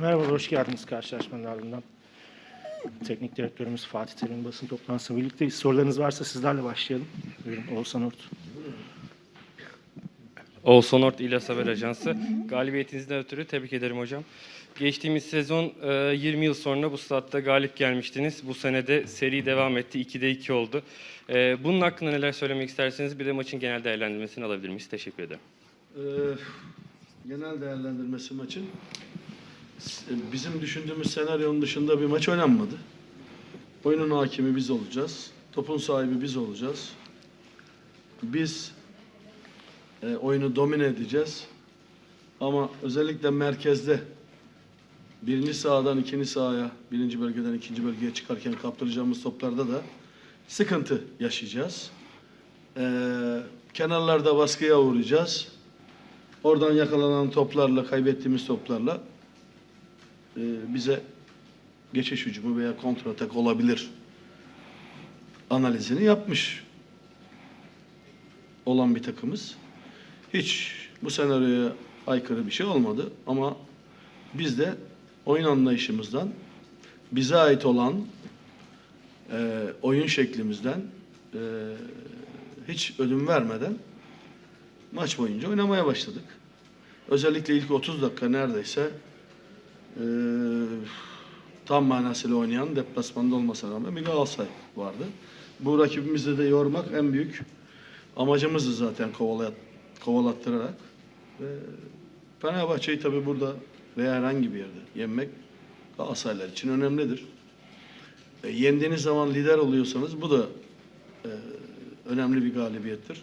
Merhaba, hoş geldiniz karşılaşmanın ardından. Teknik direktörümüz Fatih Terim'in basın toplantısıyla birlikteyiz. Sorularınız varsa sizlerle başlayalım. Buyurun, Oğuzhan Ort. Oğuzhan Ort İlyas Haber Ajansı. Galibiyetinizden ötürü tebrik ederim hocam. Geçtiğimiz sezon e, 20 yıl sonra bu statta galip gelmiştiniz. Bu sene de seri devam etti. 2'de 2 oldu. E, Bunun hakkında neler söylemek isterseniz bir de maçın genel değerlendirmesini alabilir miyiz? Teşekkür ederim. Ee, genel değerlendirmesi maçın bizim düşündüğümüz senaryonun dışında bir maç oynanmadı. Oyunun hakimi biz olacağız. Topun sahibi biz olacağız. Biz e, oyunu domine edeceğiz. Ama özellikle merkezde birinci sahadan ikinci sahaya, birinci bölgeden ikinci bölgeye çıkarken kaptıracağımız toplarda da sıkıntı yaşayacağız. Ee, kenarlarda baskıya uğrayacağız. Oradan yakalanan toplarla, kaybettiğimiz toplarla bize geçiş hücumu veya kontratak olabilir analizini yapmış olan bir takımız. Hiç bu senaryoya aykırı bir şey olmadı ama biz de oyun anlayışımızdan bize ait olan e, oyun şeklimizden e, hiç ödün vermeden maç boyunca oynamaya başladık. Özellikle ilk 30 dakika neredeyse e, tam manasıyla oynayan deplasmanda olmasına rağmen bir Galatasaray vardı. Bu rakibimizi de yormak en büyük amacımızdı zaten kovalat, kovalattırarak. Ve Fenerbahçe'yi tabii burada veya herhangi bir yerde yenmek Galatasaraylar için önemlidir. E, yendiğiniz zaman lider oluyorsanız bu da e, önemli bir galibiyettir.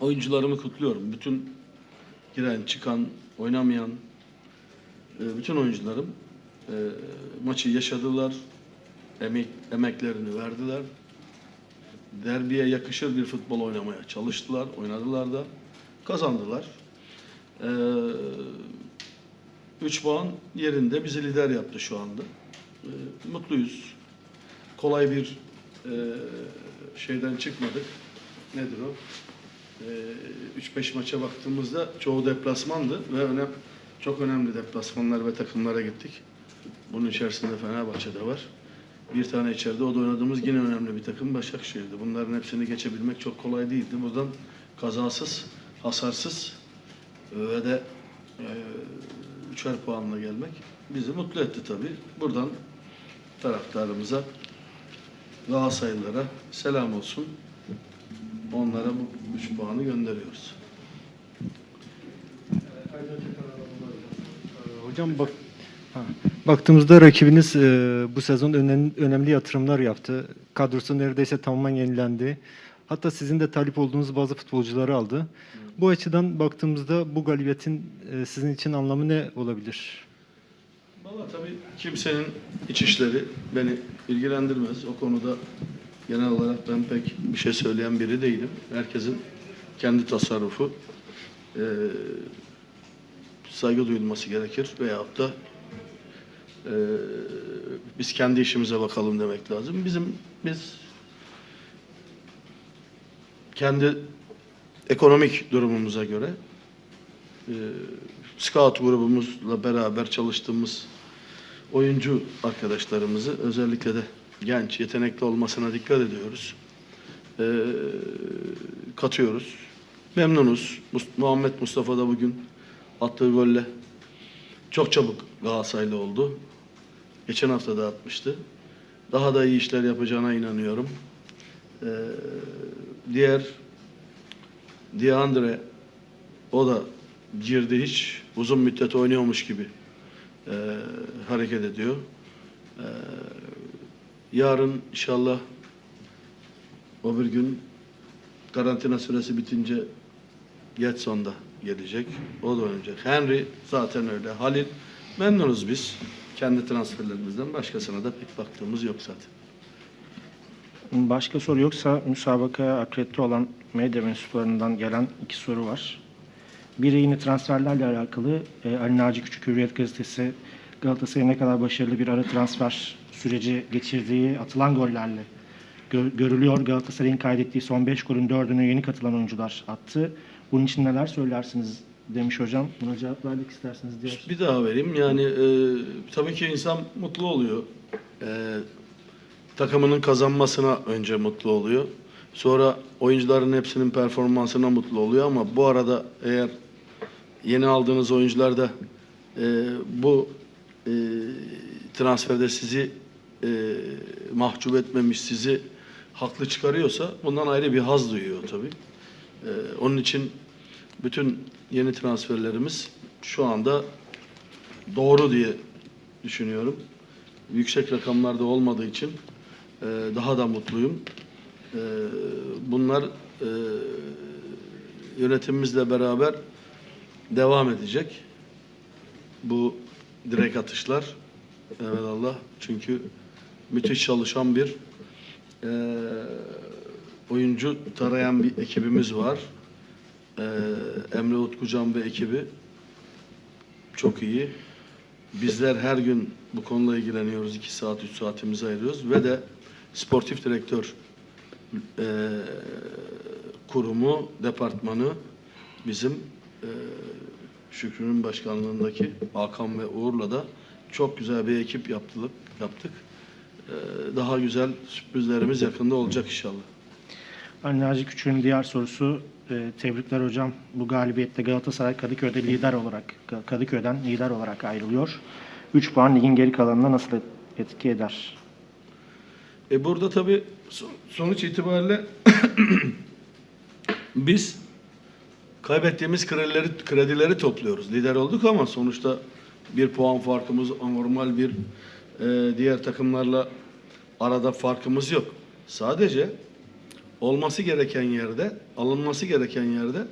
Oyuncularımı kutluyorum. Bütün giren, çıkan, oynamayan bütün oyuncularım e, maçı yaşadılar. Emek, emeklerini verdiler. Derbiye yakışır bir futbol oynamaya çalıştılar, oynadılar da kazandılar. 3 puan yerinde bizi lider yaptı şu anda. E, mutluyuz. Kolay bir e, şeyden çıkmadık. Nedir o? Ee, 3-5 maça baktığımızda çoğu deplasmandı ve önem, çok önemli deplasmanlar ve takımlara gittik. Bunun içerisinde Fenerbahçe de var. Bir tane içeride o da oynadığımız yine önemli bir takım Başakşehir'di. Bunların hepsini geçebilmek çok kolay değildi. Buradan kazasız, hasarsız ve de e, üçer puanla gelmek bizi mutlu etti tabii. Buradan taraftarımıza, Galatasaraylılara selam olsun. Onlara bu 3 puanı gönderiyoruz. Hocam bak, ha, baktığımızda rakibiniz e, bu sezon önemli, önemli yatırımlar yaptı. Kadrosu neredeyse tamamen yenilendi. Hatta sizin de talip olduğunuz bazı futbolcuları aldı. Bu açıdan baktığımızda bu galibiyetin e, sizin için anlamı ne olabilir? Valla tabii kimsenin iç işleri beni ilgilendirmez. O konuda genel olarak ben pek bir şey söyleyen biri değilim. Herkesin kendi tasarrufu eee, saygı duyulması gerekir veyahut da eee, biz kendi işimize bakalım demek lazım. Bizim biz kendi ekonomik durumumuza göre eee scout grubumuzla beraber çalıştığımız oyuncu arkadaşlarımızı özellikle de genç, yetenekli olmasına dikkat ediyoruz. Ee, katıyoruz. Memnunuz. Muhammed Mustafa da bugün attığı golle çok çabuk Galatasaraylı oldu. Geçen hafta da atmıştı. Daha da iyi işler yapacağına inanıyorum. Ee, diğer Diandre o da girdi hiç uzun müddet oynuyormuş gibi e, hareket ediyor. E, yarın inşallah o bir gün karantina süresi bitince Getson da gelecek. O da oynayacak. Henry zaten öyle. Halil memnunuz biz. Kendi transferlerimizden başkasına da pek baktığımız yok zaten. Başka soru yoksa müsabakaya akredite olan medya mensuplarından gelen iki soru var. Biri yine transferlerle alakalı. E, Ali Naci Küçük Hürriyet Gazetesi Galatasaray'ın ne kadar başarılı bir ara transfer süreci geçirdiği atılan gollerle gö- görülüyor. Galatasaray'ın kaydettiği son 5 golün 4'ünü yeni katılan oyuncular attı. Bunun için neler söylersiniz? demiş hocam. Buna cevap vermek isterseniz diğer. Bir daha vereyim. Yani e, tabii ki insan mutlu oluyor. E, takımının kazanmasına önce mutlu oluyor. Sonra oyuncuların hepsinin performansına mutlu oluyor ama bu arada eğer yeni aldığınız oyuncular da e, bu e, transferde sizi e, mahcup etmemiş, sizi haklı çıkarıyorsa bundan ayrı bir haz duyuyor tabii. E, onun için bütün yeni transferlerimiz şu anda doğru diye düşünüyorum. Yüksek rakamlarda olmadığı için e, daha da mutluyum. E, bunlar e, yönetimimizle beraber devam edecek. Bu direkt atışlar. Evet Allah. Çünkü müthiş çalışan bir e, oyuncu tarayan bir ekibimiz var. E, Emre Utkucan ve ekibi çok iyi. Bizler her gün bu konuyla ilgileniyoruz. 2 saat, 3 saatimizi ayırıyoruz ve de sportif direktör e, kurumu, departmanı bizim e, Şükrü'nün başkanlığındaki Hakan ve Uğur'la da çok güzel bir ekip yaptık. yaptık. E, daha güzel sürprizlerimiz yakında olacak inşallah. Ali Naci Küçük'ün diğer sorusu e, tebrikler hocam. Bu galibiyette Galatasaray Kadıköy'de lider olarak Kadıköy'den lider olarak ayrılıyor. 3 puan ligin geri kalanına nasıl et- etki eder? E burada tabii son- sonuç itibariyle biz kaybettiğimiz kredileri, kredileri topluyoruz. Lider olduk ama sonuçta bir puan farkımız anormal bir e, diğer takımlarla arada farkımız yok. Sadece olması gereken yerde, alınması gereken yerde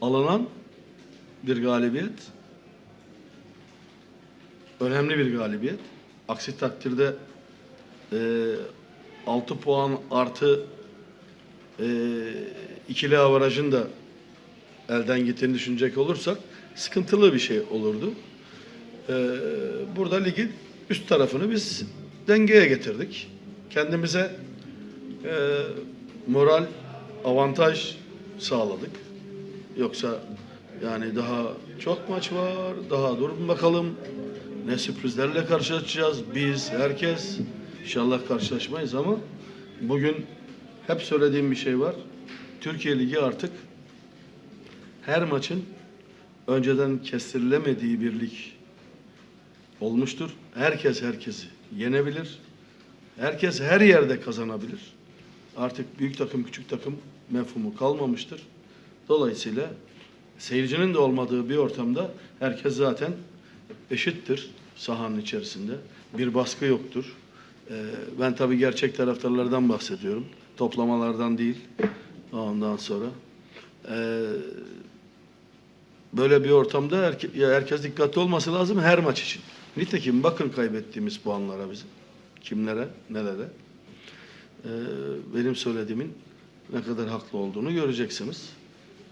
alınan bir galibiyet önemli bir galibiyet. Aksi takdirde e, 6 puan artı e, ikili avarajın da elden gittiğini düşünecek olursak sıkıntılı bir şey olurdu. E, burada ligin üst tarafını biz dengeye getirdik. Kendimize e, moral, avantaj sağladık. Yoksa yani daha çok maç var, daha durun bakalım. Ne sürprizlerle karşılaşacağız biz, herkes. İnşallah karşılaşmayız ama bugün hep söylediğim bir şey var. Türkiye Ligi artık her maçın önceden kestirilemediği bir lig olmuştur. Herkes herkesi yenebilir. Herkes her yerde kazanabilir. Artık büyük takım küçük takım mefhumu kalmamıştır. Dolayısıyla seyircinin de olmadığı bir ortamda herkes zaten eşittir sahanın içerisinde. Bir baskı yoktur. Ee, ben tabii gerçek taraftarlardan bahsediyorum. Toplamalardan değil. Ondan sonra. Ee, böyle bir ortamda herkes dikkatli olması lazım her maç için. Nitekim bakın kaybettiğimiz puanlara bizim. Kimlere, nelere. Ee, benim söylediğimin ne kadar haklı olduğunu göreceksiniz.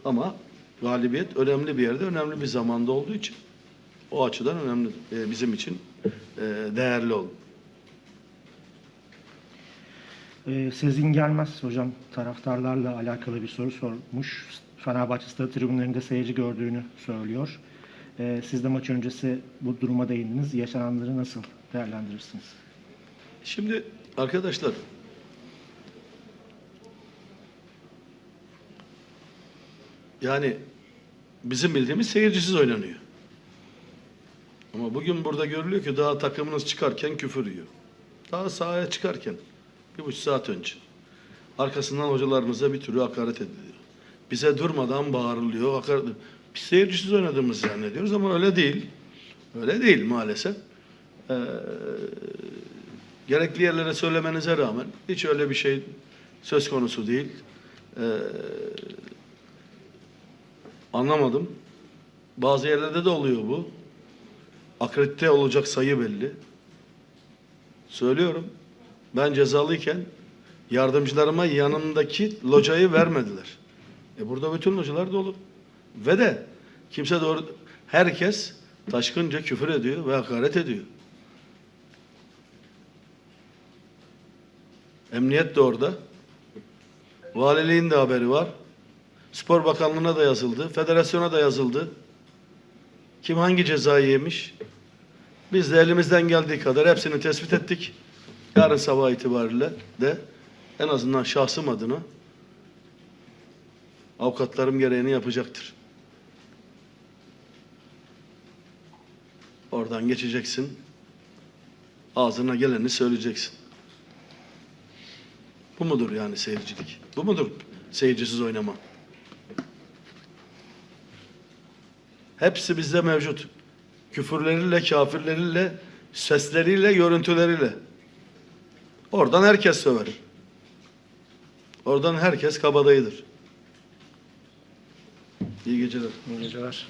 Ama galibiyet önemli bir yerde, önemli bir zamanda olduğu için o açıdan önemli e, bizim için e, değerli oldu. Ee, Sezin Gelmez hocam taraftarlarla alakalı bir soru sormuş. Fenerbahçe stadı tribünlerinde seyirci gördüğünü söylüyor. Ee, siz de maç öncesi bu duruma değindiniz. Yaşananları nasıl değerlendirirsiniz? Şimdi arkadaşlar yani bizim bildiğimiz seyircisiz oynanıyor. Ama bugün burada görülüyor ki daha takımınız çıkarken küfür yiyor. Daha sahaya çıkarken bir buçuk saat önce. Arkasından hocalarımıza bir türlü hakaret ediliyor. Bize durmadan bağırılıyor. Hakaret... Biz seyircisiz oynadığımızı zannediyoruz ama öyle değil. Öyle değil maalesef. Ee, gerekli yerlere söylemenize rağmen hiç öyle bir şey söz konusu değil. Ee, anlamadım. Bazı yerlerde de oluyor bu. Akredite olacak sayı belli. Söylüyorum. Ben cezalıyken yardımcılarıma yanımdaki locayı vermediler. E burada bütün localar dolu. Ve de kimse doğru herkes taşkınca küfür ediyor ve hakaret ediyor. Emniyet de orada. Valiliğin de haberi var. Spor Bakanlığı'na da yazıldı, federasyona da yazıldı. Kim hangi cezayı yemiş? Biz de elimizden geldiği kadar hepsini tespit ettik. Yarın sabah itibariyle de en azından şahsım adına avukatlarım gereğini yapacaktır. Oradan geçeceksin. Ağzına geleni söyleyeceksin. Bu mudur yani seyircilik? Bu mudur seyircisiz oynama? Hepsi bizde mevcut. Küfürleriyle, kafirleriyle, sesleriyle, görüntüleriyle. Oradan herkes söver. Oradan herkes kabadayıdır. İyi geceler. İyi geceler.